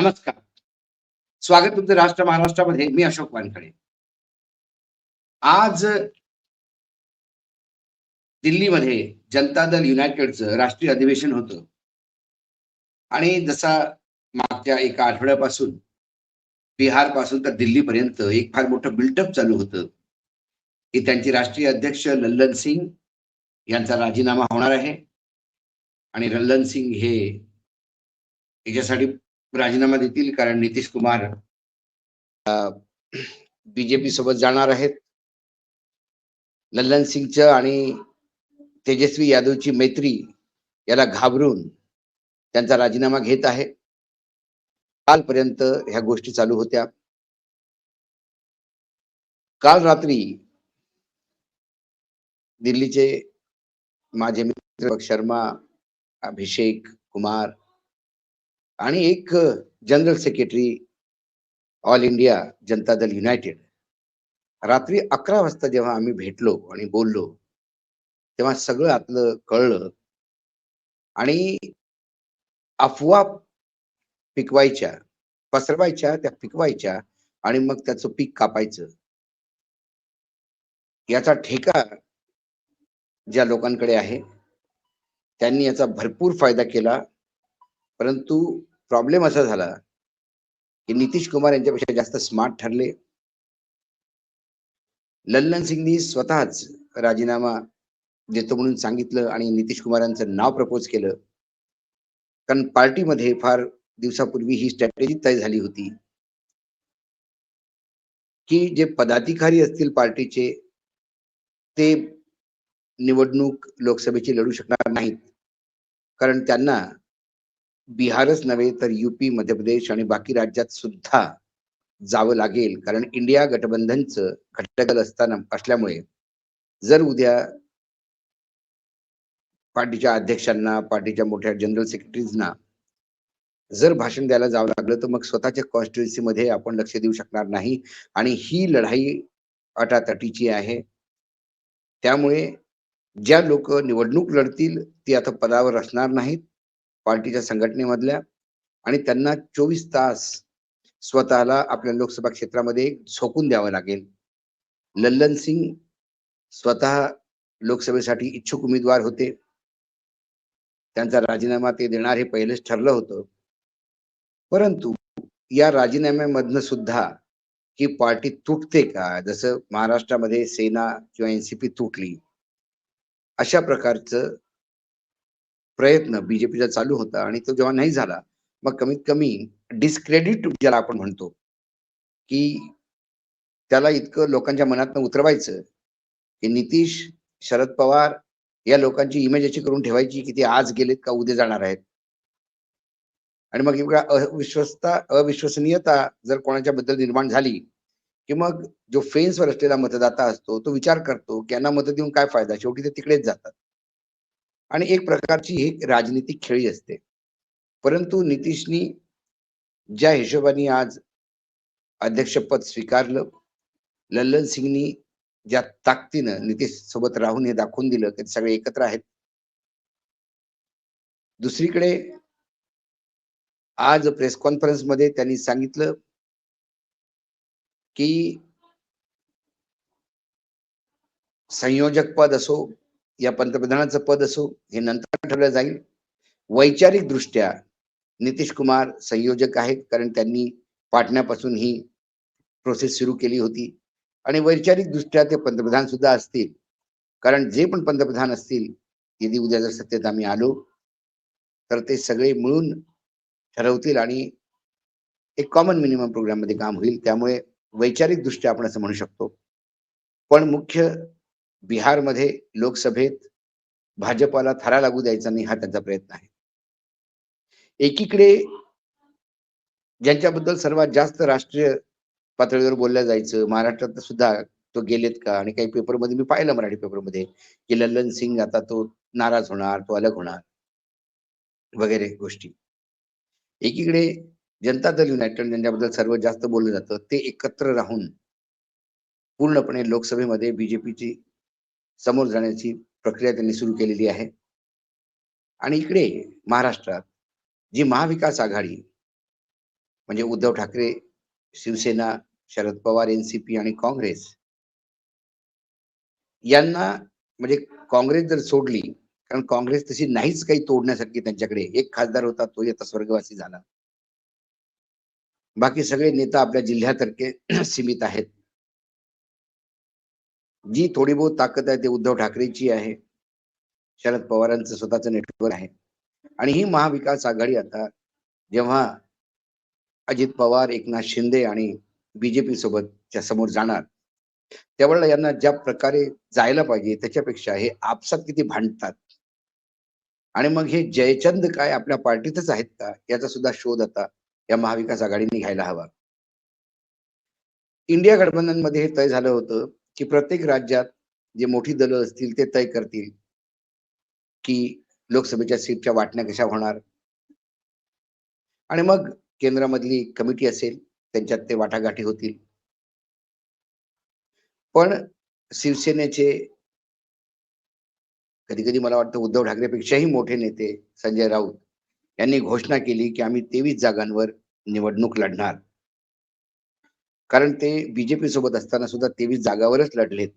नमस्कार. स्वागत तुमचं राष्ट्र महाराष्ट्रामध्ये. मी अशोक वानखडे. आज दिल्लीमध्ये जनता दल युनायटेडचं राष्ट्रीय अधिवेशन होतं. आणि जसा मागच्या एका आठवड्यापासून बिहारपासून तर दिल्लीपर्यंत एक फार मोठं बिल्टअप चालू होतं की त्यांचे राष्ट्रीय अध्यक्ष लल्लन सिंग यांचा राजीनामा होणार आहे. आणि लल्लन सिंग हे याच्यासाठी राजीनामा देतील कारण नितीश कुमार बीजेपी सोबत जाणार आहेत. लल्लन सिंगचं आणि तेजस्वी यादवची मैत्री याला घाबरून त्यांचा राजीनामा घेत आहे. कालपर्यंत ह्या गोष्टी चालू होत्या. काल रात्री दिल्लीचे माझे मित्र शर्मा अभिषेक कुमार आणि एक general secretary all India Janata Dal United. रात्री अकरा वाजता जेव्हा आम्ही भेटलो आणि बोललो तेव्हा सगळं आतलं कळलं. आणि अफवा पिकवायच्या पसरवायच्या त्या पिकवायच्या आणि मग त्याचं पीक कापायचं. याचा ठेका ज्या लोकांकडे आहे त्यांनी याचा भरपूर फायदा केला. परंतु प्रॉब्लेम असा झाला की नितीश कुमार यांच्यापेक्षा जास्त स्मार्ट ठरले. लल्लन सिंगनी स्वतःच राजीनामा देतो म्हणून सांगितलं आणि नितीश कुमारांचं नाव प्रपोज केलं. कारण पार्टीमध्ये फार दिवसापूर्वी ही स्ट्रॅटेजी तय झाली होती. की जे पदाधिकारी असतील पार्टीचे ते निवडणूक लोकसभेची लढू शकणार नाहीत. कारण त्यांना बिहारच नव्हे तर युपी मध्य प्रदेश आणि बाकी राज्यात सुद्धा जावं लागेल. कारण इंडिया गठबंधनचं घटकल असताना असल्यामुळे जर उद्या पार्टीच्या अध्यक्षांना पार्टीच्या मोठ्या जनरल सेक्रेटरीजना जर भाषण द्यायला जावं लागलं तर मग स्वतःच्या कॉन्स्टिट्युन्सीमध्ये आपण लक्ष देऊ शकणार नाही. आणि ही लढाई अटातटीची आहे. त्यामुळे ज्या लोक निवडणूक लढतील ती आता पदावर असणार नाहीत. पार्टीच्या संघटनेमधल्या आणि त्यांना चोवीस तास स्वतःला आपल्या लोकसभा क्षेत्रामध्ये झोकून द्यावं लागेल. लल्लन सिंग स्वतः लोकसभेसाठी इच्छुक उमेदवार होते. त्यांचा राजीनामा ते देणार हे पहिलेच ठरलं होतं. परंतु या राजीनाम्यामधनं सुद्धा ही पार्टी तुटते का? जसं महाराष्ट्रामध्ये सेना किंवा एनसीपी तुटली. अशा प्रकारचं प्रयत्न बीजेपीचा चालू होता आणि तो जेव्हा नाही झाला मग कमीत कमी डिस्क्रेडिट ज्याला आपण म्हणतो की त्याला इतकं लोकांच्या मनात उतरवायचं की नितीश शरद पवार या लोकांची इमेज अशी करून ठेवायची की ते आज गेलेत का उद्या जाणार आहेत. आणि मग एवढा अविश्वसता अविश्वसनीयता जर कोणाच्या बद्दल निर्माण झाली की मग जो फेन्सवर असलेला मतदाता असतो तो विचार करतो की यांना मत देऊन काय फायदा? शेवटी ते तिकडेच जातात. आणि एक प्रकारची ही राजनीतिक खेळी असते. परंतु नितीशनी ज्या हिशोबाने आज अध्यक्षपद स्वीकारलं लल्लन सिंगनी ज्या ताकदीनं नितीश सोबत राहून हे दाखवून दिलं की सगळे एकत्र आहेत. दुसरीकडे आज प्रेस कॉन्फरन्समध्ये त्यांनी सांगितलं की संयोजक पद असो या पंतप्रधानाचं पद असो हे नंतर ठरलं जाईल. वैचारिक दृष्ट्या नितीश कुमार संयोजक आहेत कारण त्यांनी पाटण्यापासून ही प्रोसेस सुरू केली होती. आणि वैचारिक दृष्ट्या ते पंतप्रधान सुद्धा असतील. कारण जे पण पंतप्रधान असतील यदि उद्या जर सत्तेत आम्ही आलो तर ते सगळे मिळून ठरवतील आणि एक कॉमन मिनिमम प्रोग्राममध्ये काम होईल. त्यामुळे वैचारिक दृष्ट्या आपण असं म्हणू शकतो. पण मुख्य बिहारमध्ये लोकसभेत भाजपाला थरा लागू द्यायचा नाही हा त्यांचा प्रयत्न आहे. एकीकडे ज्यांच्याबद्दल सर्वात जास्त राष्ट्रीय पातळीवर बोलल्या जायचं महाराष्ट्रात सुद्धा तो गेलेत का? आणि काही पेपरमध्ये मी पाहिलं मराठी पेपरमध्ये की लल्लन सिंग आता तो नाराज होणार तो अलग होणार वगैरे गोष्टी. एकीकडे जनता दल युनायटेड ज्यांच्याबद्दल सर्वात जास्त बोललं जातं ते एकत्र राहून पूर्णपणे लोकसभेमध्ये बीजेपीची समोर जाण्याची प्रक्रिया त्यांनी सुरू केलेली आहे. आणि इकडे महाराष्ट्रात जी महाविकास आघाडी म्हणजे उद्धव ठाकरे शिवसेना शरद पवार एनसीपी आणि काँग्रेस यांना म्हणजे काँग्रेस जर सोडली कारण काँग्रेस तशी नाहीच काही तोडण्यासारखी त्यांच्याकडे. एक खासदार होता तो आता स्वर्गवासी झाला. बाकी सगळे नेता आपल्या जिल्ह्यातर्फे सीमित आहेत. जी थोडी बहुत ताकद आहे ते उद्धव ठाकरेची आहे. शरद पवारांचं स्वतःचं नेटवर्क आहे. आणि ही महाविकास आघाडी आता जेव्हा अजित पवार एकनाथ शिंदे आणि बीजेपी सोबतच्या समोर जाणार त्यावेळेला यांना ज्या प्रकारे जायला पाहिजे त्याच्यापेक्षा हे आपसात किती भांडतात? आणि मग हे जयचंद काय आपल्या पार्टीतच आहेत का? याचा सुद्धा शोध आता या महाविकास आघाडीने घ्यायला हवा. इंडिया गठबंधनमध्ये हे तय झालं होतं. की प्रत्येक राज्यात जे मोठी दलं असतील ते तय करतील की लोकसभेच्या सीटच्या वाटण्या कशा होणार. आणि मग केंद्रामधली कमिटी असेल त्यांच्यात ते वाटाघाटी होतील. पण शिवसेनेचे कधी कधी मला वाटतं उद्धव ठाकरेपेक्षाही मोठे नेते संजय राऊत यांनी घोषणा केली की आम्ही तेवीस जागांवर निवडणूक लढणार. कारण ते बीजेपी सोबत असताना सुद्धा तेवीस जागावरच लढलेत.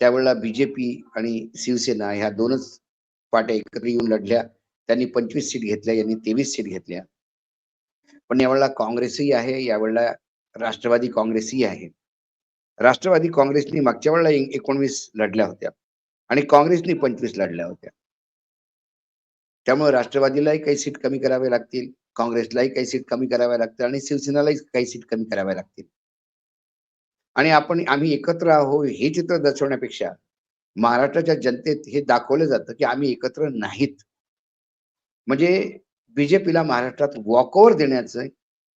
त्यावेळेला बीजेपी आणि शिवसेना ह्या दोनच पाट्या एकत्र येऊन लढल्या. त्यांनी पंचवीस सीट घेतल्या यांनी तेवीस सीट घेतल्या. पण यावेळेला काँग्रेसही आहे यावेळेला राष्ट्रवादी काँग्रेसही आहे. राष्ट्रवादी काँग्रेसनी मागच्या वेळेला एकोणवीस लढल्या होत्या आणि काँग्रेसनी पंचवीस लढल्या होत्या. त्यामुळे राष्ट्रवादीलाही काही सीट कमी करावे लागतील. काँग्रेसलाही काही सीट कमी कराव्या लागतील आणि शिवसेनेलाही काही सीट कमी कराव्या लागतील. आणि आपण आम्ही एकत्र आहोत हे चित्र दर्शवण्यापेक्षा महाराष्ट्राच्या जनतेत हे दाखवलं जातं की आम्ही एकत्र नाहीत. म्हणजे बीजेपीला महाराष्ट्रात वॉकओव्हर देण्याचं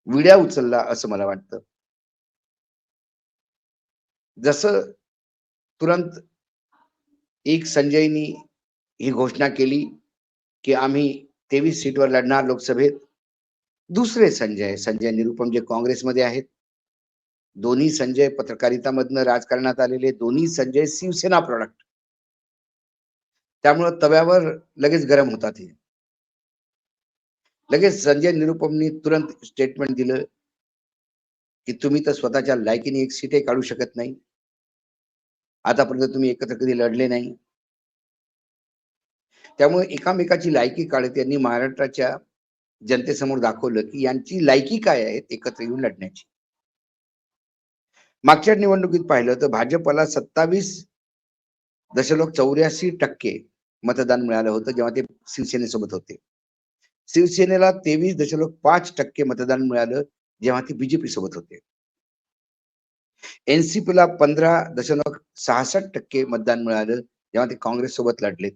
विड्या उचलला असं मला वाटतं. जसं तुरंत एक संजयनी ही घोषणा केली की आम्ही तेवीस सीटवर लढणार लोकसभेत दुसरे संजय. संजय निरुपम जे काँग्रेसमध्ये आहेत. दोन्ही संजय पत्रकारितामधनं राजकारणात आलेले दोन्ही संजय शिवसेना प्रॉडक्ट त्यामुळं तव्यावर लगेच गरम होतात हे. लगेच संजय निरुपमनी तुरंत स्टेटमेंट दिलं की तुम्ही तर स्वतःच्या लायकीने एक सीटही काढू शकत नाही. आतापर्यंत तुम्ही एकत्र कधी लढले नाही. त्यामुळे एकामेकाची लायकी काढत यांनी महाराष्ट्राच्या जनतेसमोर दाखवलं की यांची लायकी काय आहे एकत्र येऊन लढण्याची. मागच्या निवडणुकीत पाहिलं तर भाजपला सत्तावीस दशलक्ष चौऱ्याऐंशी टक्के मतदान मिळालं होतं जेव्हा ते शिवसेनेसोबत होते. शिवसेनेला तेवीस दशलक्ष पाच टक्के मतदान मिळालं जेव्हा ते बीजेपी सोबत होते एनसीपीला पंधरा दशलक्ष सहासष्ट टक्के मतदान मिळालं जेव्हा ते काँग्रेस सोबत लढले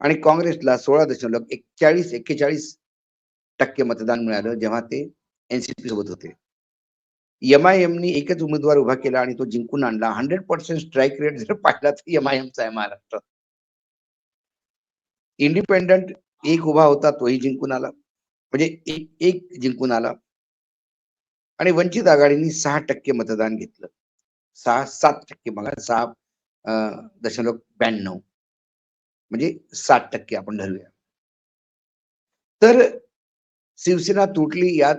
आणि काँग्रेसला सोळा दशलक्ष एक्केचाळीस एक्केचाळीस टक्के मतदान मिळालं जेव्हा ते एनसीपी सोबत होते. एमआयएमनी एकच उमेदवार उभा केला आणि तो जिंकून आणला. हंड्रेड पर्सेंट स्ट्राईक रेट जर पाहिला तर एम आहे महाराष्ट्रात इंडिपेंडंट एक उभा होता तोही जिंकून आला. म्हणजे एक एक जिंकून आला. आणि वंचित आघाडीने सहा टक्के मतदान घेतलं. सहा सात टक्के बघा सहा दशमलव ब्याण्णव. म्हणजे सात टक्के आपण धरूया. तर शिवसेना तुटली यात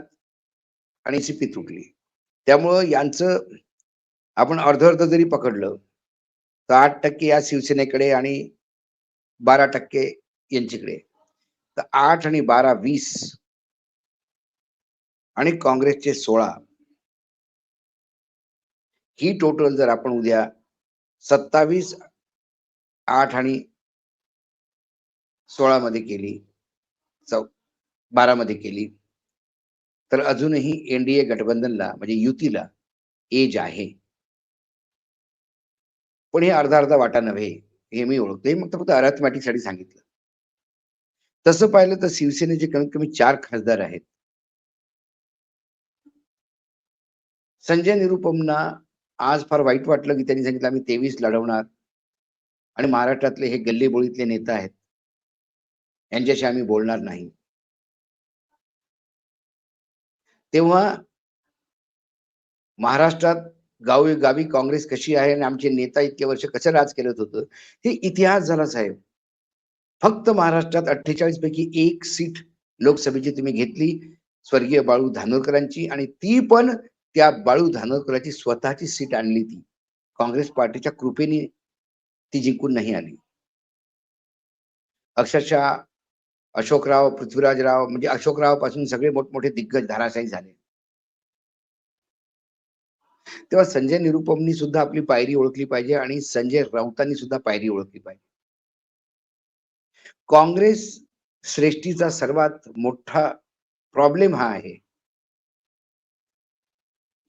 आणि सीपी तुटली. त्यामुळं यांचं आपण अर्ध अर्ध जरी पकडलं तर आठ टक्के या शिवसेनेकडे आणि बारा टक्के यांच्याकडे. तर आठ आणि बारा वीस आणि काँग्रेसचे सोळा. ही टोटल जर आपण उद्या सत्तावीस आठ आणि सोळा मध्ये केली चौ बारामध्ये केली. तर अजूनही एनडीए गठबंधनला म्हणजे युतीला एज आहे. पण हे अर्धा अर्धा वाटा नव्हे हे मी ओळखतो हे मग फक्त अरथमॅटिकसाठी सांगितलं. तसं पाहिलं तर शिवसेनेचे कमीत कमी चार खासदार आहेत. संजय निरुपमना आज फार वाईट वाटलं की त्यांनी सांगितलं आम्ही तेवीस लढवणार. आणि महाराष्ट्रातले हे गल्लीबोळीतले नेता आहेत. यांच्याशी आम्ही बोलणार नाही. तेव्हा महाराष्ट्रात गावी गावी काँग्रेस कशी आहे आणि आमचे नेता इतके वर्ष कसं राज केलं होतं हे इतिहास झाला साहेब. फक्त महाराष्ट्रात अठ्ठेचाळीस पैकी एक सीट लोकसभेची तुम्ही घेतली स्वर्गीय बाळू धानोरकरांची आणि ती पण त्या बाळू धानोरकरांची स्वतःची सीट आणली ती. काँग्रेस पार्टीच्या कृपेने ती जिंकून नाही आली. अक्षरशः अशोकराव पृथ्वीराजराव म्हणजे अशोकरावपासून सगळे मोठमोठे दिग्गज धाराशाही झाले. तेव्हा संजय निरुपमनी सुद्धा आपली पायरी ओळखली पाहिजे आणि संजय राऊतांनी सुद्धा पायरी ओळखली पाहिजे. काँग्रेस श्रेष्ठीचा सर्वात मोठा प्रॉब्लेम हा आहे.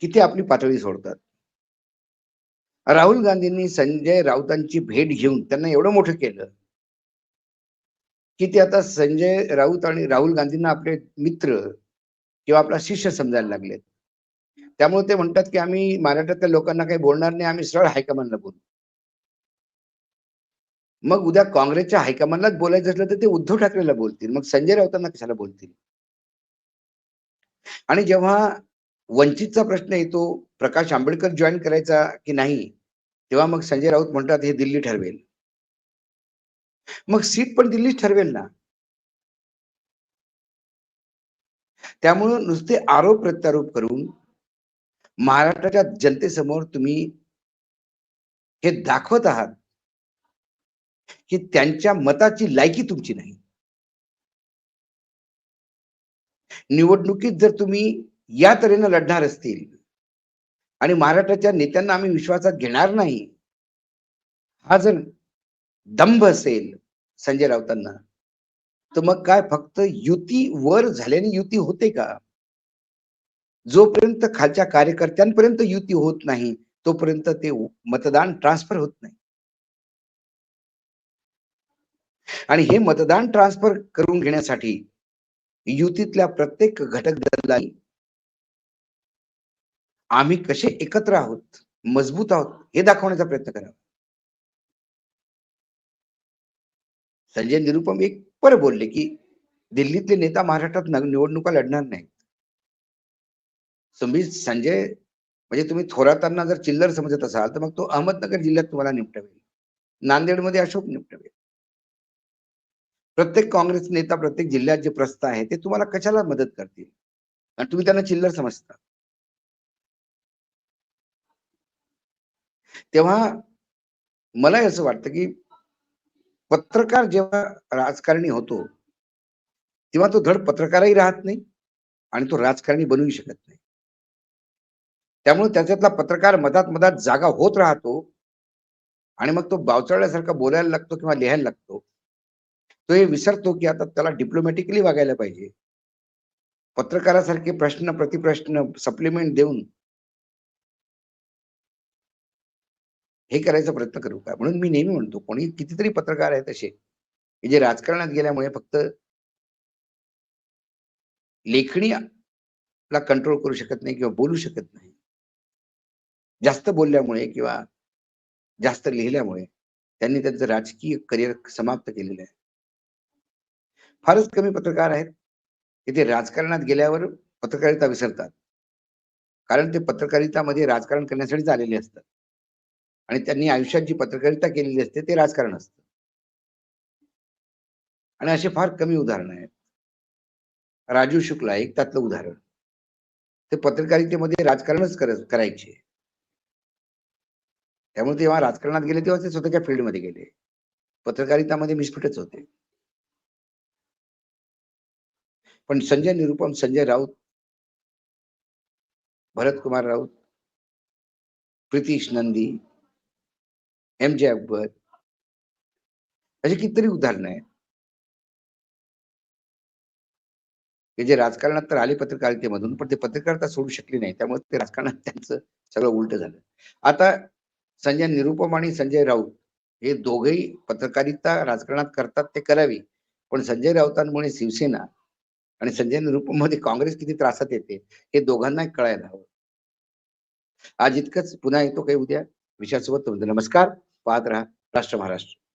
की ते आपली पातळी सोडतात. राहुल गांधींनी संजय राऊतांची भेट घेऊन त्यांना एवढं मोठं केलं. की ते आता संजय राऊत आणि राहुल गांधींना आपले मित्र किंवा आपला शिष्य समजायला लागलेत. त्यामुळे ते म्हणतात की आम्ही महाराष्ट्रातल्या लोकांना काही बोलणार नाही आम्ही सरळ हायकमांडला बोलू. मग उद्या काँग्रेसच्या हायकमांडलाच बोलायचं असलं तर ते उद्धव ठाकरेला बोलतील. मग संजय राऊतांना कशाला बोलतील? आणि जेव्हा वंचितचा प्रश्न येतो प्रकाश आंबेडकर जॉईन करायचा की नाही तेव्हा मग संजय राऊत म्हणतात हे दिल्ली ठरवेल. मग सीट पण दिल्लीच ठरवेल ना. त्यामुळं नुसते आरोप प्रत्यारोप करून महाराष्ट्राच्या जनतेसमोर तुम्ही हे दाखवत आहात की त्यांच्या मताची लायकी तुमची नाही. निवडणुकीत जर तुम्ही या तऱ्हेनं लढणार असतील आणि महाराष्ट्राच्या नेत्यांना आम्ही विश्वासात घेणार नाही हा जर दंभ असेल संजय राऊतांना. तर मग काय फक्त युती वर झाल्याने युती होते का? जोपर्यंत खालच्या कार्यकर्त्यांपर्यंत युती होत नाही तोपर्यंत ते मतदान ट्रान्सफर होत नाही. आणि हे मतदान ट्रान्सफर करून घेण्यासाठी युतीतल्या प्रत्येक घटक दलांनी आम्ही कसे एकत्र आहोत मजबूत आहोत हे दाखवण्याचा प्रयत्न करावा. संजय निरुपम एक पर बोलले की दिल्लीतले नेता महाराष्ट्रात निवडणुका लढणार नाही तुम्ही संजय म्हणजे तुम्ही थोरातांना जर चिल्लर समजत असाल तर मग तो अहमदनगर जिल्ह्यात तुम्हाला निपटवेल. नांदेडमध्ये अशोक निपटवेल. प्रत्येक काँग्रेस नेता प्रत्येक जिल्ह्यात जे प्रस्थ आहे ते तुम्हाला कशाला मदत करतील? आणि तुम्ही त्यांना चिल्लर समजता. तेव्हा मला असं वाटतं की पत्रकार जेव्हा राजकारणी होतो तेव्हा तो धड पत्रकारही राहत नाही आणि तो राजकारणी बनवू शकत नाही. त्यामुळे त्याच्यातला पत्रकार मधात मधात जागा होत राहतो आणि मग तो बावचळल्यासारखा बोलायला लागतो किंवा लिहायला लागतो. तो हे विसरतो की आता त्याला डिप्लोमॅटिकली वागायला पाहिजे. पत्रकारासारखे प्रश्न प्रतिप्रश्न सप्लिमेंट देऊन हे करायचा प्रयत्न करू का? म्हणून मी नेहमी म्हणतो कोणी कितीतरी पत्रकार आहेत असे की जे राजकारणात गेल्यामुळे फक्त लेखणी ला कंट्रोल करू शकत नाही किंवा बोलू शकत नाही. जास्त बोलल्यामुळे किंवा जास्त लिहिल्यामुळे त्यांनी त्यांचं राजकीय करिअर समाप्त केलेलं आहे. फारच कमी पत्रकार आहेत की ते राजकारणात गेल्यावर पत्रकारिता विसरतात. कारण ते पत्रकारितामध्ये राजकारण करण्यासाठीच आलेले असतात. आणि त्यांनी आयुष्यात जी पत्रकारिता केलेली असते ते राजकारण असतं. आणि असे फार कमी उदाहरण आहेत. राजू शुक्ला एक त्यातलं उदाहरण. ते पत्रकारितेमध्ये राजकारणच करायचे. त्यामुळे तेव्हा राजकारणात गेले तेव्हा ते स्वतःच्या फील्डमध्ये गेले. पत्रकारितामध्ये मिसफिटच होते. पण संजय निरुपम संजय राऊत भरत कुमार राऊत प्रितीश नंदी एम जे अकबर अशी कितीतरी उदाहरणं आहेत. की जे राजकारणात तर आले पत्रकारितेमधून पण ते पत्रकारिता सोडू शकले नाही. त्यामुळे ते राजकारणात त्यांचं सगळं उलट झालं. आता संजय निरुपम आणि संजय राऊत हे दोघेही पत्रकारिता राजकारणात करतात ते करावी. पण संजय राऊतांमुळे शिवसेना आणि संजय निरुपममध्ये काँग्रेस किती त्रासात येते हे दोघांना कळायला हवं. आज इतकंच. पुन्हा येतो काही उद्या. विषयासोबत नमस्कार. पाहत राहा. राष्ट्र महाराष्ट्र.